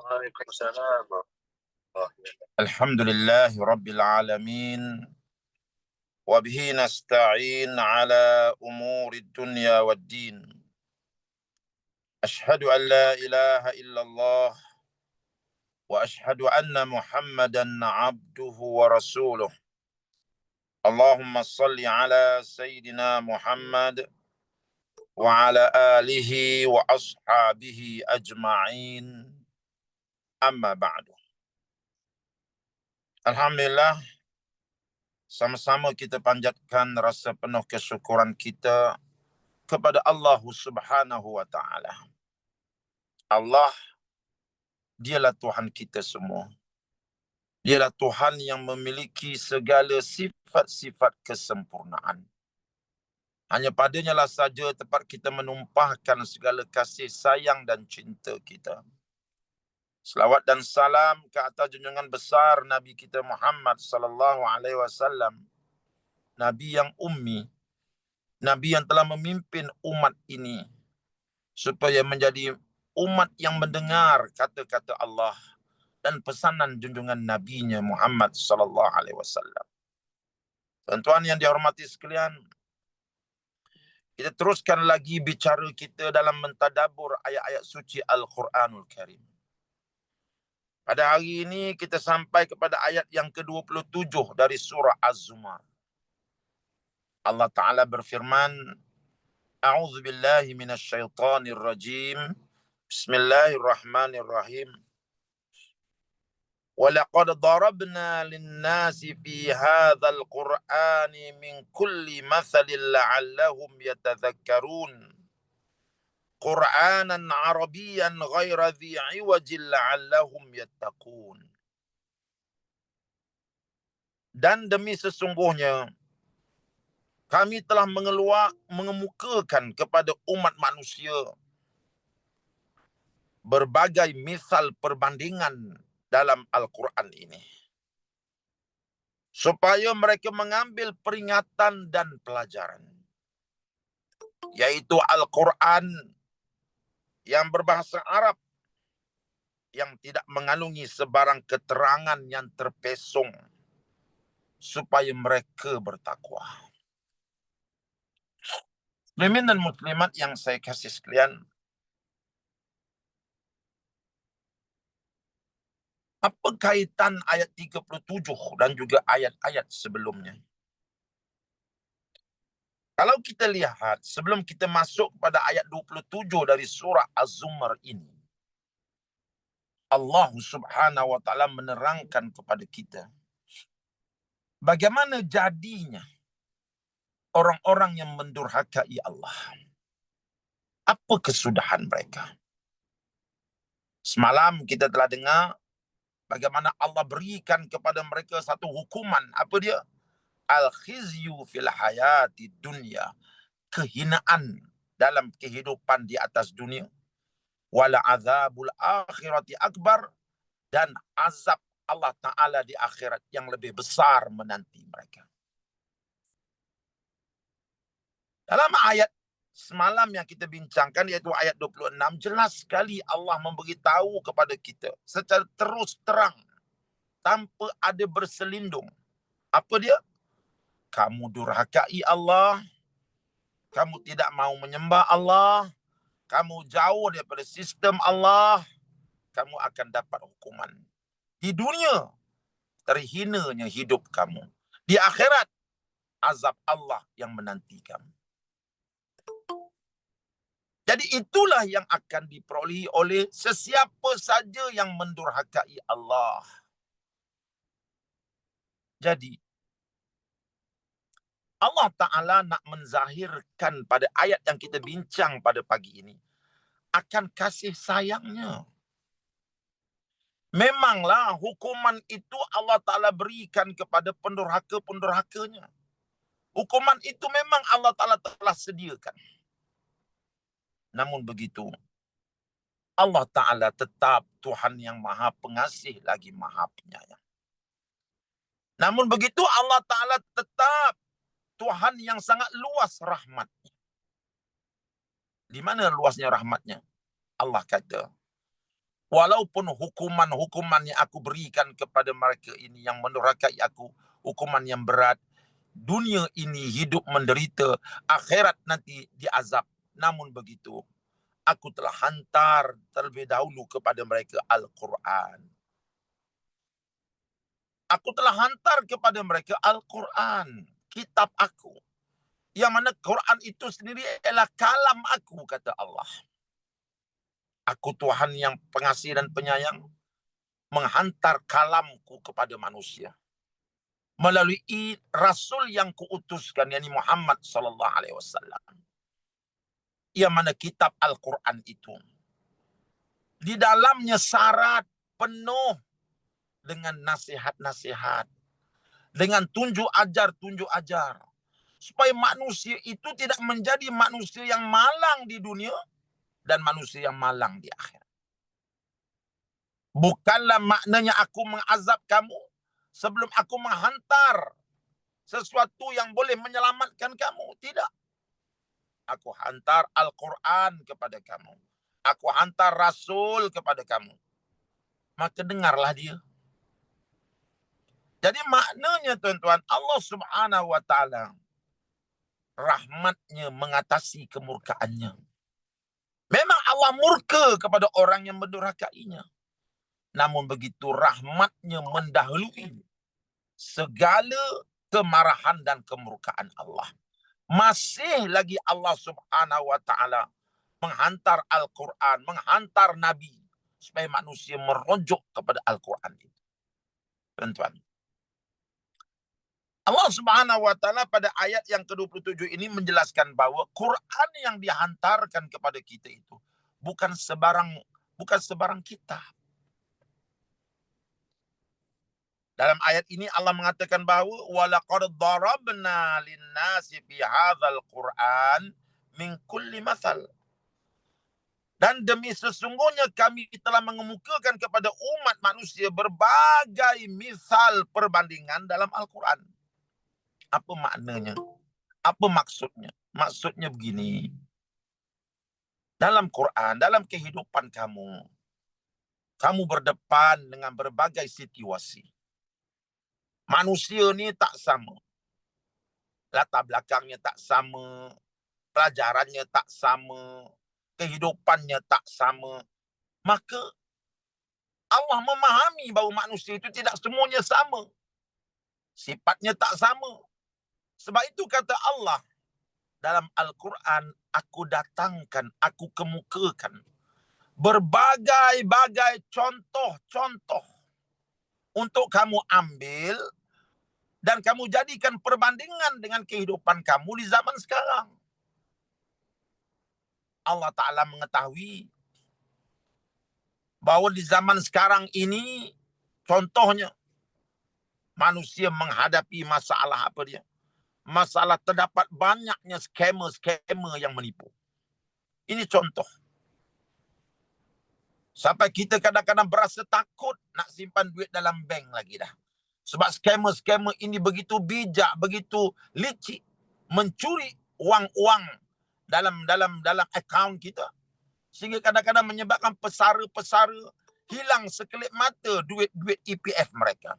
Waalaikumsalam. الحمد لله رب العالمين وبه نستعين على أمور الدنيا والدين. أشهد أن لا إله إلا الله وأشهد أن محمدا عبده ورسوله. اللهم صل على سيدنا محمد وعلى آله وأصحابه أجمعين. amma ba'du. Alhamdulillah, sama-sama kita panjatkan rasa penuh kesyukuran kita kepada Allah subhanahu wa ta'ala. Allah, dialah Tuhan kita semua. Dialah Tuhan yang memiliki segala sifat-sifat kesempurnaan. Hanya padanya lah saja tempat kita menumpahkan segala kasih sayang dan cinta kita. Kita. Selawat dan salam ke atas junjungan besar Nabi kita Muhammad sallallahu alaihi wasallam. Nabi yang ummi, nabi yang telah memimpin umat ini supaya menjadi umat yang mendengar kata-kata Allah dan pesanan junjungan nabinya Muhammad sallallahu alaihi wasallam. Tuan-tuan yang dihormati sekalian, kita teruskan lagi bicara kita dalam mentadabur ayat-ayat suci Al-Quranul Karim. Pada hari ini kita sampai kepada ayat yang ke-27 dari surah Az-Zumar. Allah Ta'ala berfirman, A'udzu billahi minasyaitonir rajim. Bismillahirrahmanirrahim. ولقد ضربنا للناس في هذا القرآن من كل مثل لعلهم يتذكرون Qur'anan Arabian ghaira dhi iwajil la'allahum yattaqun. Dan demi sesungguhnya kami telah mengeluar mengemukakan kepada umat manusia berbagai misal perbandingan dalam Al-Quran ini. Supaya mereka mengambil peringatan dan pelajaran. Yaitu Al-Quran yang berbahasa Arab yang tidak mengalungi sebarang keterangan yang terpesong supaya mereka bertakwa. Muslimin dan muslimat yang saya kasih sekalian, apa kaitan ayat 37 dan juga ayat-ayat sebelumnya? Kalau kita lihat sebelum kita masuk pada ayat 27 dari surah Az-Zumar ini. Allah subhanahu wa ta'ala menerangkan kepada kita. Bagaimana jadinya orang-orang yang mendurhakai Allah. Apa kesudahan mereka? Semalam kita telah dengar bagaimana Allah berikan kepada mereka satu hukuman. Apa dia? Al-khizyu fil hayati dunya kehinaan dalam kehidupan di atas dunia wala azabul akhirati akbar dan azab Allah Ta'ala di akhirat yang lebih besar menanti mereka. Dalam ayat semalam yang kita bincangkan iaitu ayat 26 jelas sekali Allah memberitahu kepada kita secara terus terang tanpa ada berselindung. Apa dia? Kamu durhakai Allah, kamu tidak mau menyembah Allah, kamu jauh daripada sistem Allah, kamu akan dapat hukuman. Di dunia, terhinanya hidup kamu. Di akhirat, azab Allah yang menanti kamu. Jadi itulah yang akan diperolehi oleh sesiapa saja yang mendurhakai Allah. Jadi Allah Ta'ala nak menzahirkan pada ayat yang kita bincang pada pagi ini. Akan kasih sayangnya. Memanglah hukuman itu Allah Ta'ala berikan kepada pendurhaka-pendurhakanya. Hukuman itu memang Allah Ta'ala telah sediakan. Namun begitu, Allah Ta'ala tetap Tuhan yang maha pengasih lagi maha penyayang. Namun begitu Allah Ta'ala tetap Tuhan yang sangat luas rahmatnya. Di mana luasnya rahmatnya? Allah kata, walaupun hukuman-hukuman yang aku berikan kepada mereka ini yang mendurhakai aku, hukuman yang berat, dunia ini hidup menderita, akhirat nanti diazab. Namun begitu, aku telah hantar terlebih dahulu kepada mereka Al-Quran. Aku telah hantar kepada mereka Al-Quran, kitab aku. Yang mana Quran itu sendiri adalah kalam aku, kata Allah. Aku Tuhan yang pengasih dan penyayang, menghantar kalamku kepada manusia. Melalui Rasul yang kuutuskan, yakni Muhammad sallallahu alaihi wasallam. Yang mana kitab Al-Quran itu. Di dalamnya syarat penuh dengan nasihat-nasihat. Dengan tunjuk ajar-tunjuk ajar. Supaya manusia itu tidak menjadi manusia yang malang di dunia dan manusia yang malang di akhirat. Bukanlah maknanya aku mengazab kamu sebelum aku menghantar sesuatu yang boleh menyelamatkan kamu. Tidak. Aku hantar Al-Quran kepada kamu. Aku hantar Rasul kepada kamu. Maka dengarlah dia. Jadi maknanya tuan-tuan, Allah subhanahu wa ta'ala rahmatnya mengatasi kemurkaannya. Memang Allah murka kepada orang yang mendurhakainya. Namun begitu rahmatnya mendahului segala kemarahan dan kemurkaan Allah. Masih lagi Allah subhanahu wa ta'ala menghantar Al-Quran, menghantar Nabi supaya manusia merujuk kepada Al-Quran itu. Tuan-tuan. Allah Subhanahu wa taala pada ayat yang ke-27 ini menjelaskan bahwa Quran yang dihantarkan kepada kita itu bukan sebarang bukan sebarang kitab. Dalam ayat ini Allah mengatakan bahawa walaqad darabna lin-nasi fi hadzal Qur'an min kulli masal. Dan demi sesungguhnya kami telah mengemukakan kepada umat manusia berbagai misal perbandingan dalam Al-Quran apa maknanya? Apa maksudnya? Maksudnya begini. Dalam Quran, dalam kehidupan kamu, kamu berdepan dengan berbagai situasi. Manusia ni tak sama. Latar belakangnya tak sama. Pelajarannya tak sama. Kehidupannya tak sama. Maka Allah memahami bahawa manusia itu tidak semuanya sama. Sifatnya tak sama. Sebab itu kata Allah dalam Al-Quran, aku datangkan, aku kemukakan berbagai-bagai contoh-contoh untuk kamu ambil dan kamu jadikan perbandingan dengan kehidupan kamu di zaman sekarang. Allah Ta'ala mengetahui bahawa di zaman sekarang ini contohnya manusia menghadapi masalah apa dia? Masalah terdapat banyaknya skamer-skamer yang menipu. Ini contoh. Sampai kita kadang-kadang berasa takut nak simpan duit dalam bank lagi dah. Sebab skamer-skamer ini begitu bijak, begitu licik mencuri wang-wang dalam dalam dalam akaun kita. Sehingga kadang-kadang menyebabkan pesara-pesara hilang sekelip mata duit-duit EPF mereka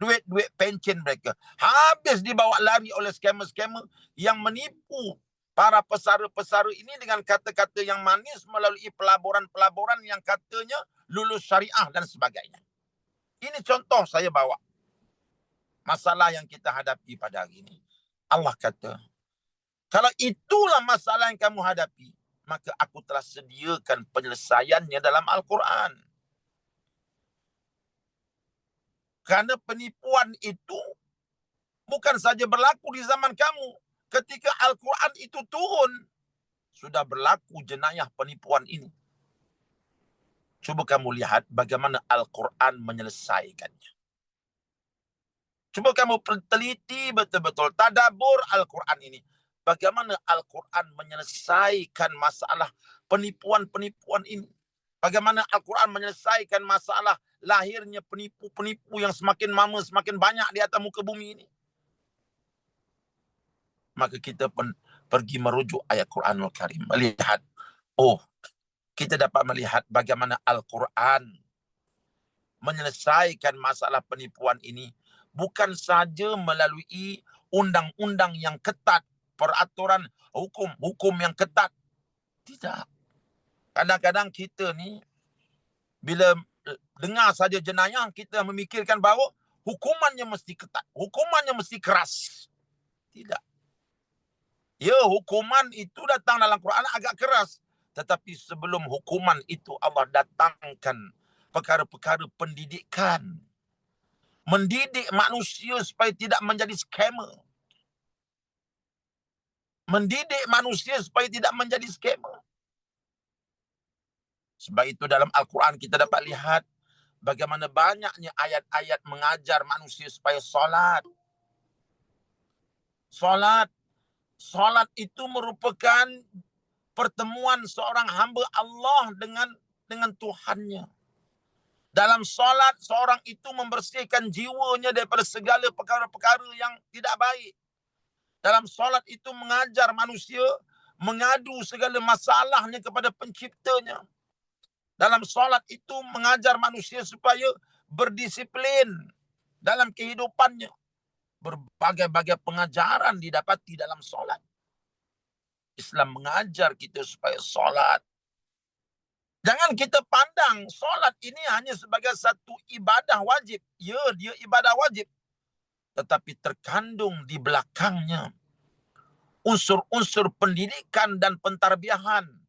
duit-duit pension mereka. Habis dibawa lari oleh skamer-skamer yang menipu para pesara-pesara ini dengan kata-kata yang manis melalui pelaburan-pelaburan yang katanya lulus syariah dan sebagainya. Ini contoh saya bawa. Masalah yang kita hadapi pada hari ini. Allah kata, kalau itulah masalah yang kamu hadapi, maka aku telah sediakan penyelesaiannya dalam Al-Quran. Kerana penipuan itu bukan saja berlaku di zaman kamu. Ketika Al-Quran itu turun, sudah berlaku jenayah penipuan ini. Cuba kamu lihat bagaimana Al-Quran menyelesaikannya. Cuba kamu teliti betul-betul tadabur Al-Quran ini. Bagaimana Al-Quran menyelesaikan masalah penipuan-penipuan ini. Bagaimana Al-Quran menyelesaikan masalah lahirnya penipu-penipu yang semakin lama semakin banyak di atas muka bumi ini. Maka kita pun pergi merujuk ayat Quranul Karim. Melihat, oh kita dapat melihat bagaimana Al-Quran menyelesaikan masalah penipuan ini bukan saja melalui undang-undang yang ketat, peraturan hukum-hukum yang ketat. Tidak. Kadang-kadang kita ni bila dengar saja jenayah kita memikirkan bahawa hukumannya mesti ketat, hukumannya mesti keras. Tidak. Ya, hukuman itu datang dalam Quran agak keras. Tetapi sebelum hukuman itu Allah datangkan perkara-perkara pendidikan. Mendidik manusia supaya tidak menjadi scammer. Mendidik manusia supaya tidak menjadi scammer. Sebab itu dalam Al-Quran kita dapat lihat bagaimana banyaknya ayat-ayat mengajar manusia supaya solat. Solat. Solat itu merupakan pertemuan seorang hamba Allah dengan dengan Tuhannya. Dalam solat, seorang itu membersihkan jiwanya daripada segala perkara-perkara yang tidak baik. Dalam solat itu mengajar manusia mengadu segala masalahnya kepada penciptanya. Dalam solat itu mengajar manusia supaya berdisiplin dalam kehidupannya. Berbagai-bagai pengajaran didapati dalam solat. Islam mengajar kita supaya solat. Jangan kita pandang solat ini hanya sebagai satu ibadah wajib. Ya, dia ibadah wajib. Tetapi terkandung di belakangnya unsur-unsur pendidikan dan pentarbiahan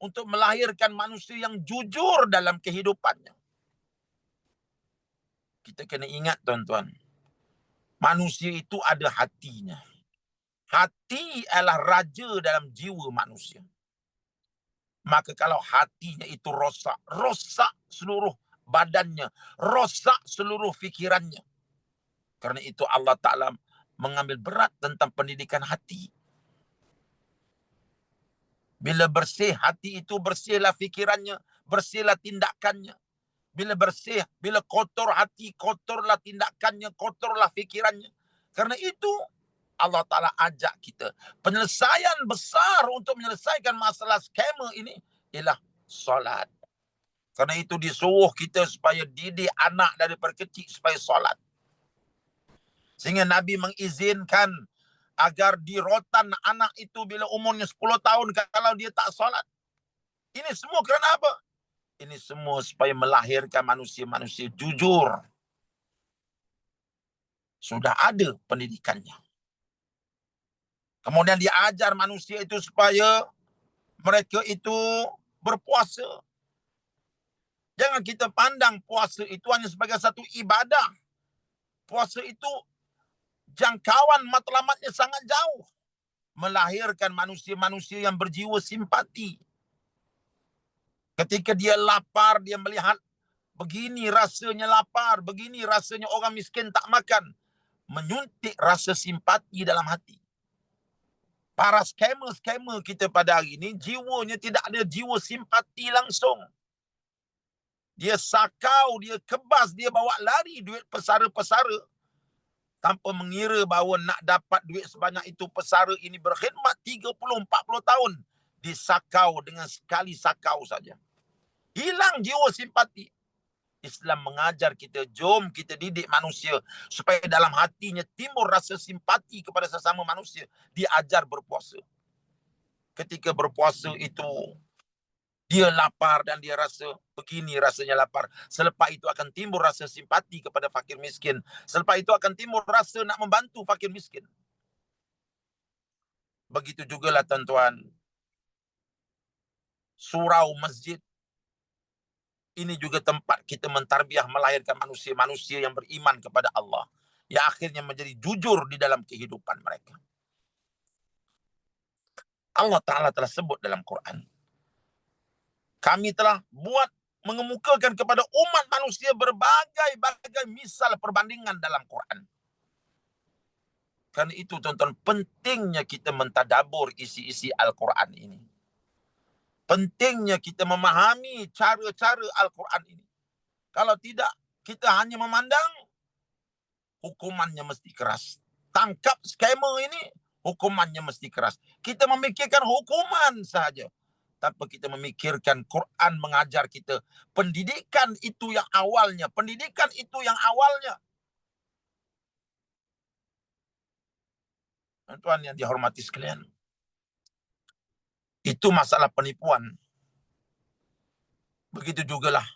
untuk melahirkan manusia yang jujur dalam kehidupannya. Kita kena ingat tuan-tuan. Manusia itu ada hatinya. Hati adalah raja dalam jiwa manusia. Maka kalau hatinya itu rosak, rosak seluruh badannya, rosak seluruh fikirannya. Karena itu Allah Ta'ala mengambil berat tentang pendidikan hati. Bila bersih hati itu bersihlah fikirannya, bersihlah tindakannya. Bila bersih, bila kotor hati, kotorlah tindakannya, kotorlah fikirannya. Karena itu Allah Ta'ala ajak kita. Penyelesaian besar untuk menyelesaikan masalah skema ini ialah solat. Karena itu disuruh kita supaya didik anak dari perkecil supaya solat. Sehingga Nabi mengizinkan agar dirotan anak itu bila umurnya 10 tahun kalau dia tak solat. Ini semua kerana apa? Ini semua supaya melahirkan manusia-manusia jujur. Sudah ada pendidikannya. Kemudian dia ajar manusia itu supaya mereka itu berpuasa. Jangan kita pandang puasa itu hanya sebagai satu ibadah. Puasa itu jangkauan matlamatnya sangat jauh. Melahirkan manusia-manusia yang berjiwa simpati. Ketika dia lapar, dia melihat begini rasanya lapar, begini rasanya orang miskin tak makan. Menyuntik rasa simpati dalam hati. Para skamer-skamer kita pada hari ini, jiwanya tidak ada jiwa simpati langsung. Dia sakau, dia kebas, dia bawa lari duit pesara-pesara tanpa mengira bahawa nak dapat duit sebanyak itu pesara ini berkhidmat 30 40 tahun disakau dengan sekali sakau saja. Hilang jiwa simpati. Islam mengajar kita jom kita didik manusia supaya dalam hatinya timbul rasa simpati kepada sesama manusia, diajar berpuasa. Ketika berpuasa itu dia lapar dan dia rasa begini rasanya lapar. Selepas itu akan timbul rasa simpati kepada fakir miskin. Selepas itu akan timbul rasa nak membantu fakir miskin. Begitu juga lah tuan-tuan. Surau masjid. Ini juga tempat kita mentarbiah melahirkan manusia-manusia yang beriman kepada Allah. Yang akhirnya menjadi jujur di dalam kehidupan mereka. Allah Ta'ala telah sebut dalam Quran kami telah buat mengemukakan kepada umat manusia berbagai-bagai misal perbandingan dalam Quran. Karena itu tuan-tuan pentingnya kita mentadabur isi-isi Al-Quran ini. Pentingnya kita memahami cara-cara Al-Quran ini. Kalau tidak, kita hanya memandang hukumannya mesti keras. Tangkap skema ini, hukumannya mesti keras. Kita memikirkan hukuman sahaja tanpa kita memikirkan Quran mengajar kita. Pendidikan itu yang awalnya. Pendidikan itu yang awalnya. Tuan yang dihormati sekalian. Itu masalah penipuan. Begitu jugalah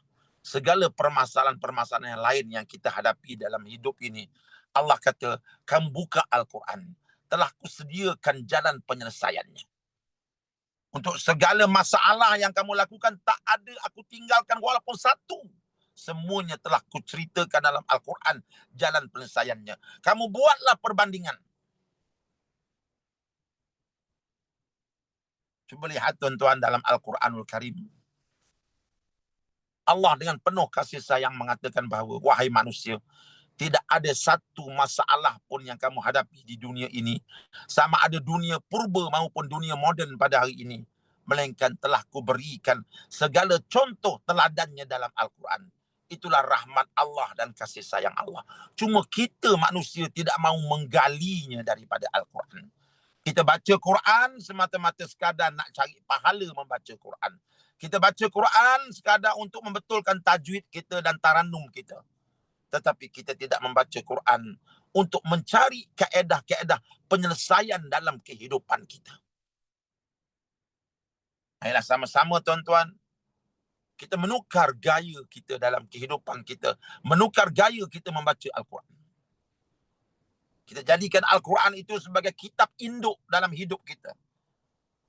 segala permasalahan-permasalahan yang lain yang kita hadapi dalam hidup ini. Allah kata kamu buka Al-Quran. Telah kusediakan jalan penyelesaiannya untuk segala masalah yang kamu lakukan, tak ada aku tinggalkan walaupun satu. Semuanya telah kuceritakan dalam Al-Quran jalan penyelesaiannya. Kamu buatlah perbandingan. Cuba lihat tuan-tuan dalam Al-Quranul Karim. Allah dengan penuh kasih sayang mengatakan bahawa, wahai manusia, tidak ada satu masalah pun yang kamu hadapi di dunia ini. Sama ada dunia purba maupun dunia moden pada hari ini. Melainkan telah kuberikan segala contoh teladannya dalam Al-Quran. Itulah rahmat Allah dan kasih sayang Allah. Cuma kita manusia tidak mahu menggalinya daripada Al-Quran. Kita baca Quran semata-mata sekadar nak cari pahala membaca Quran. Kita baca Quran sekadar untuk membetulkan tajwid kita dan taranum kita tetapi kita tidak membaca Quran untuk mencari kaedah-kaedah penyelesaian dalam kehidupan kita. Ayolah sama-sama tuan-tuan. Kita menukar gaya kita dalam kehidupan kita. Menukar gaya kita membaca Al-Quran. Kita jadikan Al-Quran itu sebagai kitab induk dalam hidup kita.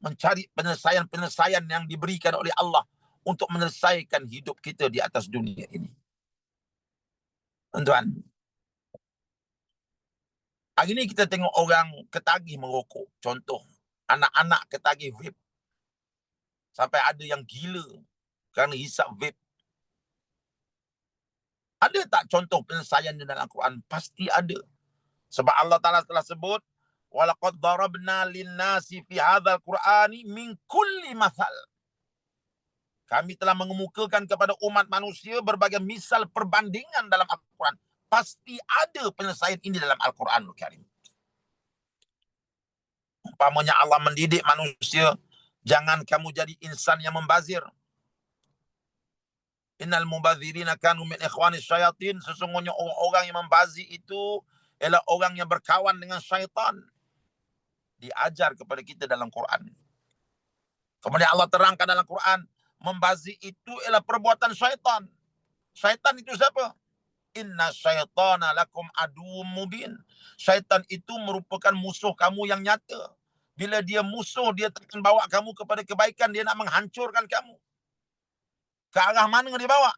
Mencari penyelesaian-penyelesaian yang diberikan oleh Allah untuk menyelesaikan hidup kita di atas dunia ini tuan-tuan. Hari ni kita tengok orang ketagih merokok. Contoh, anak-anak ketagih vape. Sampai ada yang gila kerana hisap vape. Ada tak contoh penyelesaian dalam Al-Quran? Pasti ada. Sebab Allah Ta'ala telah sebut, وَلَقَدْ ضَرَبْنَا لِلنَّاسِ فِي هَذَا الْقُرْآنِ مِنْ كُلِّ مَثَلٍ kami telah mengemukakan kepada umat manusia berbagai misal perbandingan dalam Al-Quran. Pasti ada penyelesaian ini dalam Al-Quran Karim. Umpamanya Allah mendidik manusia, jangan kamu jadi insan yang membazir. Innal mubazirina kanu min ikhwani syayatin. Sesungguhnya orang-orang yang membazir itu ialah orang yang berkawan dengan syaitan. Diajar kepada kita dalam Quran. Kemudian Allah terangkan dalam Quran, membazir itu ialah perbuatan syaitan. Syaitan itu siapa? Inna syaitana lakum adu mubin. Syaitan itu merupakan musuh kamu yang nyata. Bila dia musuh, dia akan bawa kamu kepada kebaikan. Dia nak menghancurkan kamu. Ke arah mana dia bawa?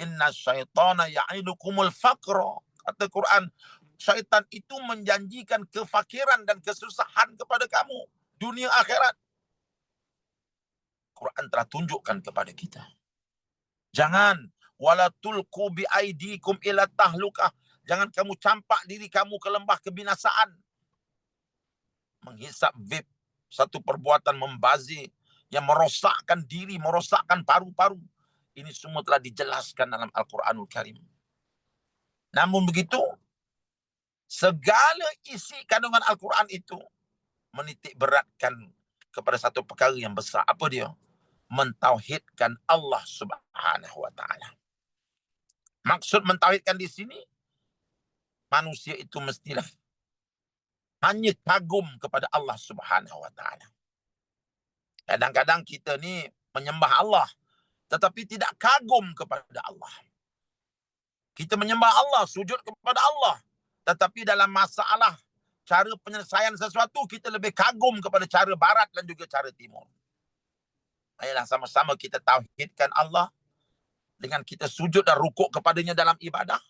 Inna syaitana ya'idukumul faqra. Kata Quran, syaitan itu menjanjikan kefakiran dan kesusahan kepada kamu. Dunia akhirat. Quran telah tunjukkan kepada kita. Jangan wala tulqu bi aidikum ila tahlukah. Jangan kamu campak diri kamu ke lembah kebinasaan. Menghisap vape satu perbuatan membazir yang merosakkan diri, merosakkan paru-paru. Ini semua telah dijelaskan dalam Al-Quranul Karim. Namun begitu, segala isi kandungan Al-Quran itu menitik beratkan kepada satu perkara yang besar. Apa dia? Mentauhidkan Allah Subhanahu wa taala. Maksud mentauhidkan di sini manusia itu mestilah hanya kagum kepada Allah Subhanahu wa taala. Kadang-kadang kita ni menyembah Allah tetapi tidak kagum kepada Allah. Kita menyembah Allah, sujud kepada Allah tetapi dalam masalah cara penyelesaian sesuatu kita lebih kagum kepada cara barat dan juga cara timur. Ayolah sama-sama kita tauhidkan Allah dengan kita sujud dan rukuk kepadanya dalam ibadah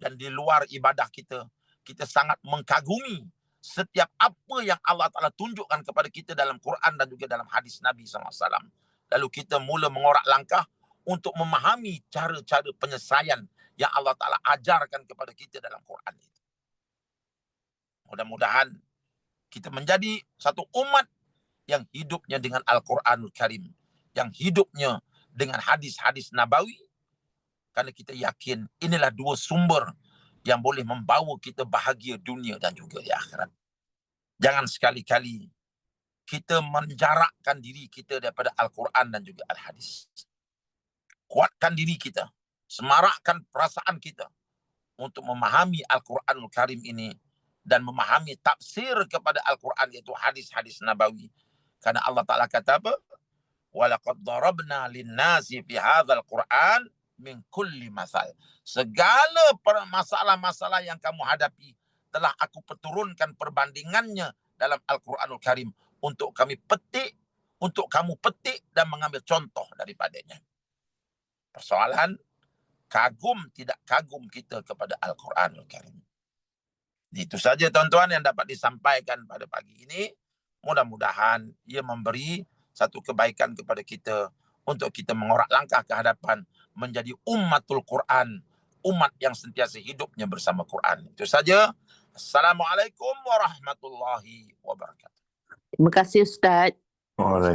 dan di luar ibadah kita kita sangat mengkagumi setiap apa yang Allah Taala tunjukkan kepada kita dalam Quran dan juga dalam hadis Nabi SAW. Lalu kita mula mengorak langkah untuk memahami cara-cara penyelesaian yang Allah Taala ajarkan kepada kita dalam Quran itu. Mudah-mudahan kita menjadi satu umat yang hidupnya dengan Al-Quranul Karim. Yang hidupnya dengan hadis-hadis Nabawi. Kerana kita yakin inilah dua sumber yang boleh membawa kita bahagia dunia dan juga di akhirat. Jangan sekali-kali kita menjarakkan diri kita daripada Al-Quran dan juga Al-Hadis. Kuatkan diri kita. Semarakkan perasaan kita untuk memahami Al-Quranul Karim ini dan memahami tafsir kepada Al-Quran iaitu hadis-hadis nabawi. Karena Allah Ta'ala kata apa? Walaqad darabna linnasi fi hadzal Qur'an min kulli masal. Segala masalah-masalah yang kamu hadapi telah aku perturunkan perbandingannya dalam Al-Quranul Karim untuk kami petik, untuk kamu petik dan mengambil contoh daripadanya. Persoalan, kagum tidak kagum kita kepada Al-Quranul Karim. Itu saja tuan-tuan yang dapat disampaikan pada pagi ini. Mudah-mudahan ia memberi satu kebaikan kepada kita untuk kita mengorak langkah ke hadapan menjadi umatul Quran, umat yang sentiasa hidupnya bersama Quran. Itu saja. Assalamualaikum warahmatullahi wabarakatuh. Terima kasih Ustaz. Waalaikumsalam.